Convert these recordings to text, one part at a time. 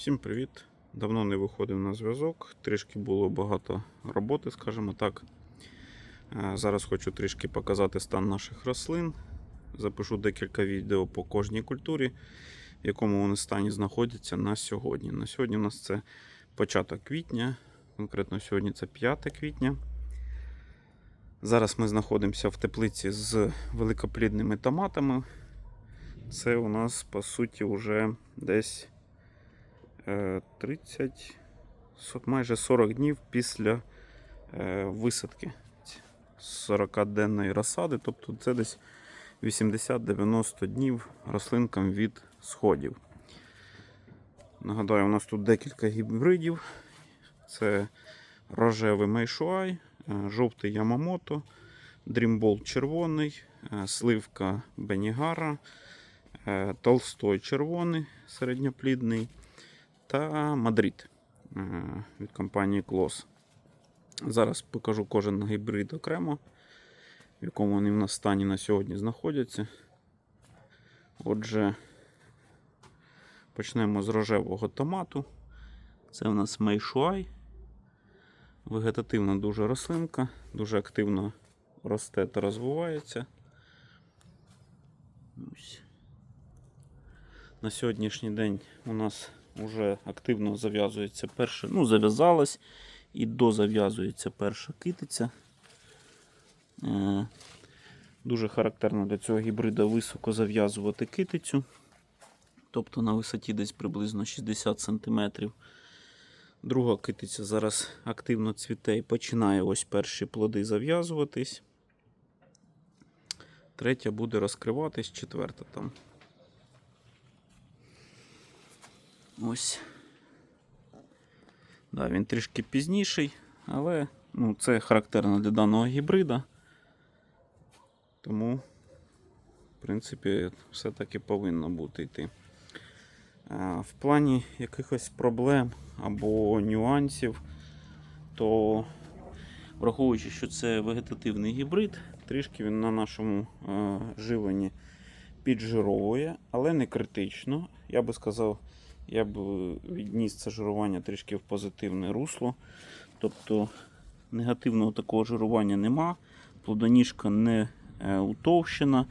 Всім привіт! Давно не виходив на зв'язок, трішки було багато роботи, скажімо так. Е, Зараз хочу трішки показати стан наших рослин. Запишу декілька відео по кожній культурі, в якому вони стані знаходяться на сьогодні. На сьогодні у нас це початок квітня, конкретно сьогодні це 5 квітня. Зараз ми знаходимося в теплиці з великоплідними томатами. Це у нас по суті вже десь 30, майже 40 днів після е, висадки 40-денної розсади. Тобто це десь 80-90 днів рослинкам від сходів. Нагадаю, у нас тут декілька гібридів. Це рожевий Мейшуай, е, жовтий Ямамото, Дрімбол червоний, е, сливка Бенігара, е, Толстой червоний, середньоплідний та Мадрид е, від компанії Клос. Зараз покажу кожен гібрид окремо, в якому вони в нас стані на сьогодні знаходяться. Отже, почнемо з рожевого томату. Це у нас Мейшуай. Вегетативна дуже рослинка, дуже активно росте та розвивається. Ось. На сьогоднішній день у нас вже активно зав'язується перша, ну, зав'язалась і дозав'язується перша китиця. Е, Дуже характерно для цього гібрида високо зав'язувати китицю. Тобто на висоті десь приблизно 60 см. Друга китиця зараз активно цвіте і починає ось перші плоди зав'язуватись. Третя буде розкриватись, четверта там. Ось. Да, він трішки пізніший, але ну, це характерно для даного гібрида. Тому, в принципі, все таки повинно бути йти. В плані якихось проблем або нюансів, то враховуючи, що це вегетативний гібрид, трішки він на нашому живленні піджировує, але не критично. Я би сказав, я б відніс це жирування трішки в позитивне русло. Тобто негативного такого жирування нема, плодоніжка не е, утовщена,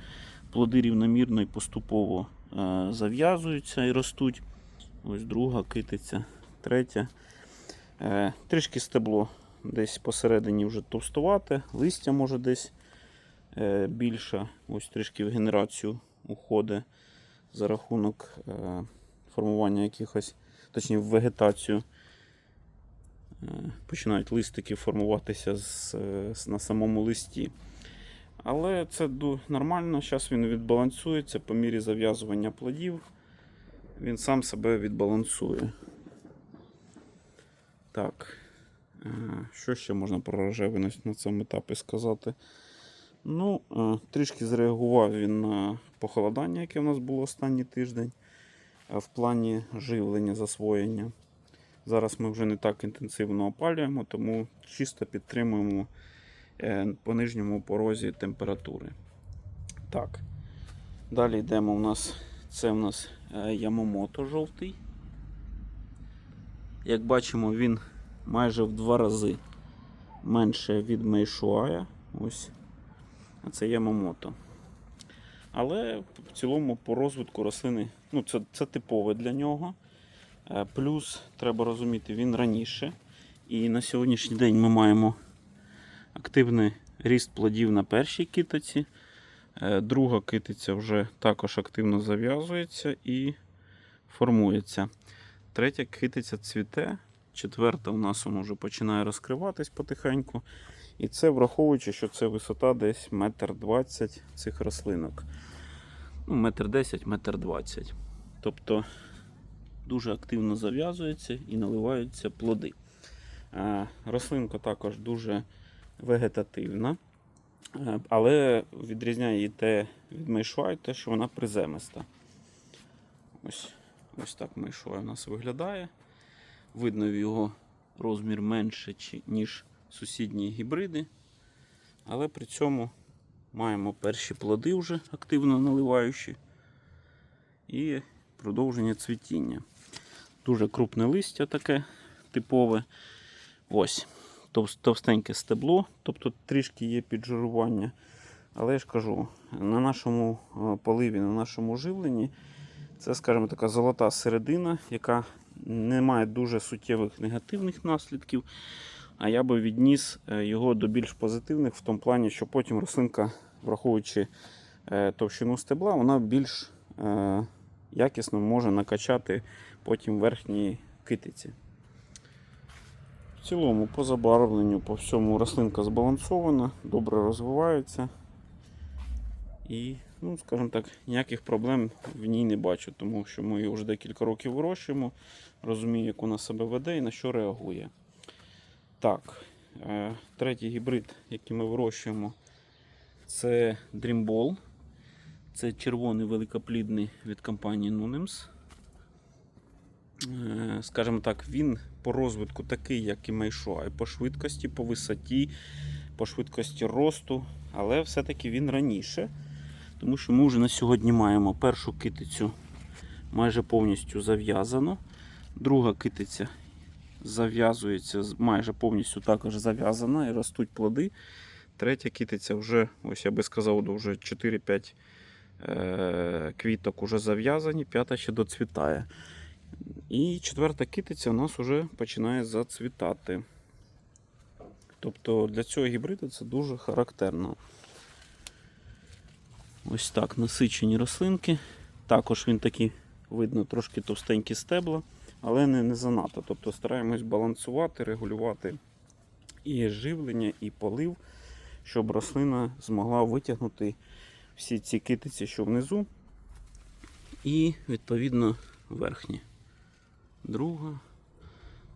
плоди рівномірно і поступово е, зав'язуються і ростуть. Ось друга китиця, третя. Е, Трішки стебло десь посередині вже товстувате, листя може десь е, більше. Ось трішки в генерацію уходить за рахунок е, формування якихось, точніше в вегетацію. Е, Починають листики формуватися з, е, на самому листі. Але це нормально, зараз він відбалансується по мірі зав'язування плодів. Він сам себе відбалансує. Так. е, Що ще можна про рожевий на- цьому етапі сказати? Ну, трішки зреагував він на похолодання, яке в нас було останній тиждень в плані живлення, засвоєння. Зараз ми вже не так інтенсивно опалюємо, тому чисто підтримуємо е, по нижньому порозі температури. Так. Далі йдемо у нас. Це у нас е, Ямамото жовтий. Як бачимо, він майже в два рази менше від Мейшуая. Ось. А це Ямамото. Але в цілому по розвитку рослини ну, це, це типове для нього. Е, Плюс треба розуміти, він раніше. І на сьогоднішній день ми маємо активний ріст плодів на першій китиці. Е, Друга китиця вже також активно зав'язується і формується. Третя китиця цвіте. Четверта у нас вже починає розкриватись потихеньку. І це враховуючи, що це висота десь метр двадцять цих рослинок. Ну, метр десять, метр двадцять. Тобто дуже активно зав'язується і наливаються плоди. Рослинка також дуже вегетативна, але відрізняє її те від мейшвай, те, що вона приземиста. Ось, ось так мейшвай у нас виглядає. Видно його розмір менше, ніж сусідні гібриди. Але при цьому маємо перші плоди вже активно наливаючі і продовження цвітіння. Дуже крупне листя таке типове. Ось. Товстеньке стебло, тобто трішки є піджирування. Але я ж кажу, на нашому е, поливі, на нашому живленні це, скажімо, така золота середина, яка не має дуже суттєвих негативних наслідків. А я би відніс е, його до більш позитивних в тому плані, що потім рослинка, враховуючи е, товщину стебла, вона більш е, якісно може накачати потім верхні китиці. В цілому, по забарвленню, по всьому рослинка збалансована, добре розвивається. І, ну, скажімо так, ніяких проблем в ній не бачу, тому що ми її вже декілька років вирощуємо, розумію, як вона себе веде і на що реагує. Так, е, третій гібрид, який ми вирощуємо, це Dreamball. Це червоний великоплідний від компанії Nunems. Е, Скажімо так, він по розвитку такий, як і Мейшуай, по швидкості, по висоті, по швидкості росту, але все-таки він раніше. Тому що ми вже на сьогодні маємо першу китицю майже повністю зав'язану. Друга китиця зав'язується майже повністю також зав'язана і ростуть плоди. Третя китиця вже, ось я би сказав, вже 4-5 е- квіток вже зав'язані, п'ята ще доцвітає. І четверта китиця у нас вже починає зацвітати. Тобто для цього гібриду це дуже характерно. Ось так насичені рослинки. Також він такий, видно, трошки товстенькі стебла, але не, не занадто. Тобто стараємось балансувати, регулювати і живлення, і полив, щоб рослина змогла витягнути всі ці китиці, що внизу, і відповідно верхні. Друга,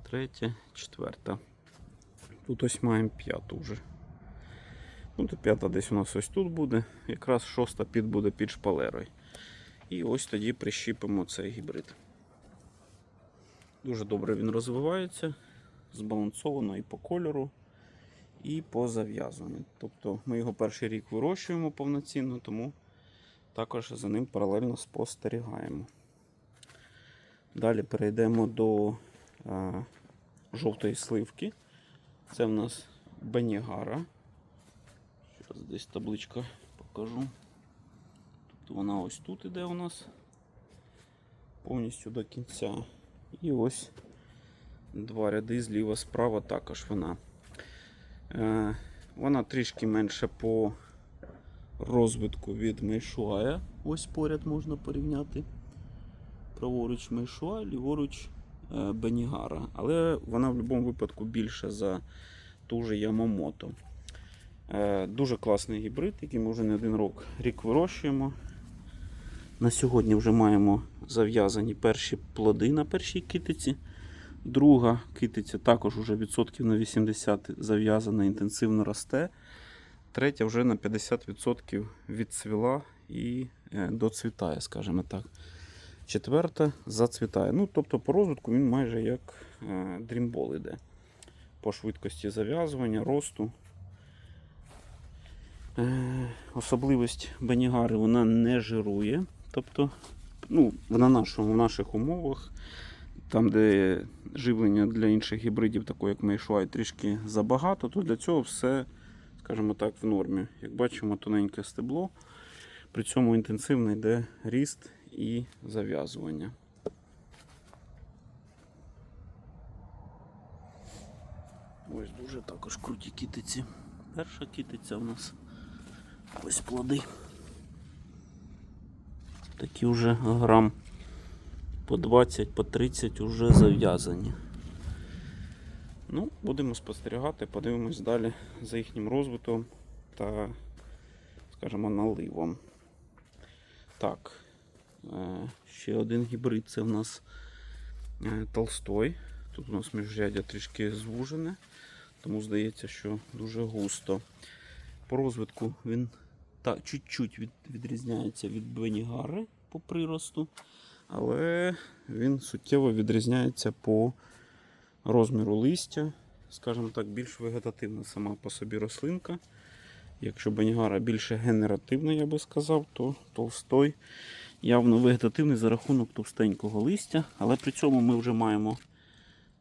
третя, четверта. Тут ось маємо п'яту вже. Ну, то п'ята десь у нас ось тут буде. Якраз шоста під буде під шпалерою. І ось тоді прищіпимо цей гібрид. Дуже добре він розвивається, збалансовано і по кольору, і по зав'язуванню. Тобто ми його перший рік вирощуємо повноцінно, тому також за ним паралельно спостерігаємо. Далі перейдемо до а, жовтої сливки. Це в нас Бенігара. Зараз десь табличка покажу. Тобто вона ось тут іде у нас повністю до кінця. І ось два ряди зліва справа також вона. Е, вона трішки менше по розвитку від Мейшуая. Ось поряд можна порівняти. Праворуч Мейшуа, ліворуч е, Бенігара. Але вона в будь-якому випадку більше за ту же Ямамото. Е, Дуже класний гібрид, який ми вже не один рік вирощуємо. На сьогодні вже маємо зав'язані перші плоди на першій китиці. Друга китиця також вже відсотків на 80 зав'язана, інтенсивно росте. Третя вже на 50% відцвіла і е, доцвітає, скажімо так. Четверта зацвітає. Ну, тобто по розвитку він майже як е, дрімбол іде. По швидкості зав'язування, росту. Е, Особливість Бенігари вона не жирує. Тобто, ну, на нашому, в наших умовах, там, де живлення для інших гібридів, такого як Мейшуай, трішки забагато, то для цього все, скажімо так, в нормі. Як бачимо, тоненьке стебло, при цьому інтенсивно йде ріст і зав'язування. Ось дуже також круті китиці. Перша китиця у нас ось плоди. Такі вже грам по 20, по 30 вже зав'язані. Ну, будемо спостерігати, подивимось далі за їхнім розвитком та, скажімо, наливом. Так, е, ще один гібрид це в нас е, Толстой. Тут у нас міжряддя трішки звужене, тому здається, що дуже густо. По розвитку він та, чуть-чуть від, відрізняється від Бенігари по приросту, але він суттєво відрізняється по розміру листя. Скажімо так, більш вегетативна сама по собі рослинка. Якщо Бенігара більше генеративна, я би сказав, то Толстой явно вегетативний за рахунок товстенького листя, але при цьому ми вже маємо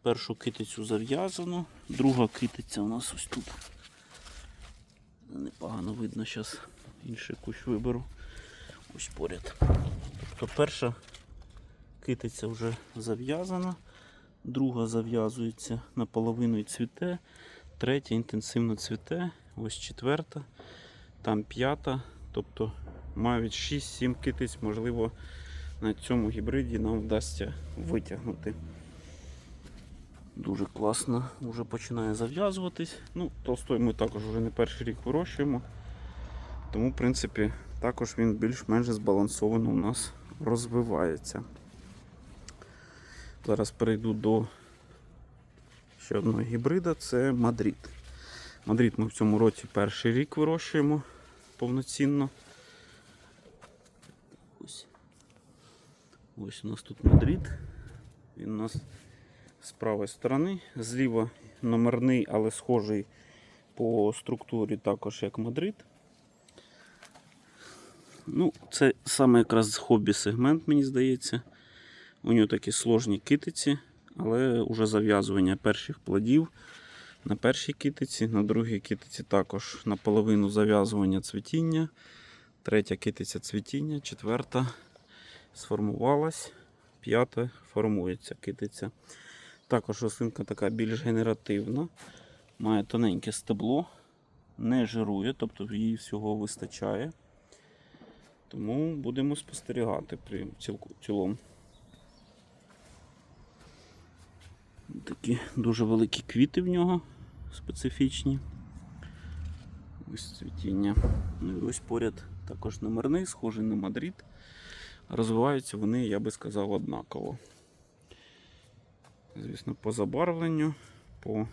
першу китицю зав'язану, друга китиця у нас ось тут. Непогано видно, зараз інший кущ виберу. Ось поряд. Тобто перша китиця вже зав'язана, друга зав'язується наполовину і цвіте, третя інтенсивно цвіте, ось четверта, там п'ята. Тобто навіть 6-7 китиць, можливо, на цьому гібриді нам вдасться витягнути. Дуже класно, вже починає зав'язуватись. Ну, толстой ми також вже не перший рік вирощуємо. Тому, в принципі, також він більш-менш збалансовано у нас розвивається. Зараз перейду до ще одного гібрида це Мадрид. Мадрид ми в цьому році перший рік вирощуємо повноцінно. Ось. Ось у нас тут Мадрид. Він у нас з правої сторони. Зліва номерний, але схожий по структурі також як Мадрид. Ну, це саме якраз хобі-сегмент, мені здається. У нього такі сложні китиці, але вже зав'язування перших плодів на першій китиці, на другій китиці також наполовину зав'язування цвітіння, третя китиця цвітіння, четверта сформувалась, п'ята формується китиця. Також рослинка така більш генеративна, має тоненьке стебло, не жирує, тобто їй всього вистачає. Тому будемо спостерігати при цілому. Такі дуже великі квіти в нього специфічні. Ось цвітіння. Ну і ось поряд також номерний, схожий на Мадрид. Розвиваються вони, я би сказав, однаково. Звісно, по забарвленню, по,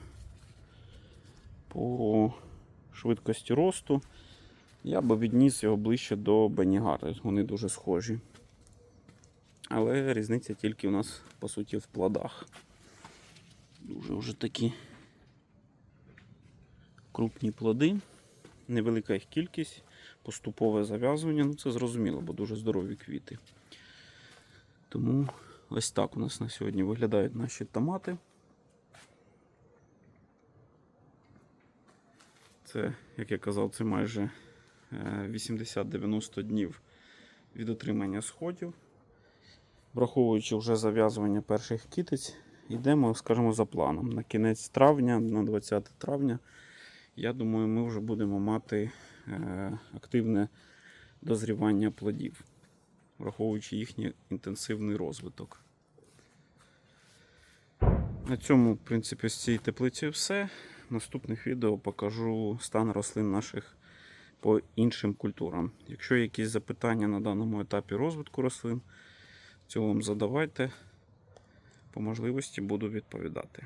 по швидкості росту. Я би відніс його ближче до Бенігари. Вони дуже схожі. Але різниця тільки у нас, по суті, в плодах. Дуже вже такі крупні плоди, невелика їх кількість, поступове зав'язування. Ну це зрозуміло, бо дуже здорові квіти. Тому ось так у нас на сьогодні виглядають наші томати. Це, як я казав, це майже 80-90 днів від отримання сходів. Враховуючи вже зав'язування перших китиць, йдемо, скажімо, за планом. На кінець травня, на 20 травня, я думаю, ми вже будемо мати е, активне дозрівання плодів, враховуючи їхній інтенсивний розвиток. На цьому, в принципі, з цієї теплиці все. В наступних відео покажу стан рослин наших по іншим культурам. Якщо якісь запитання на даному етапі розвитку рослин, цього вам задавайте. По можливості буду відповідати.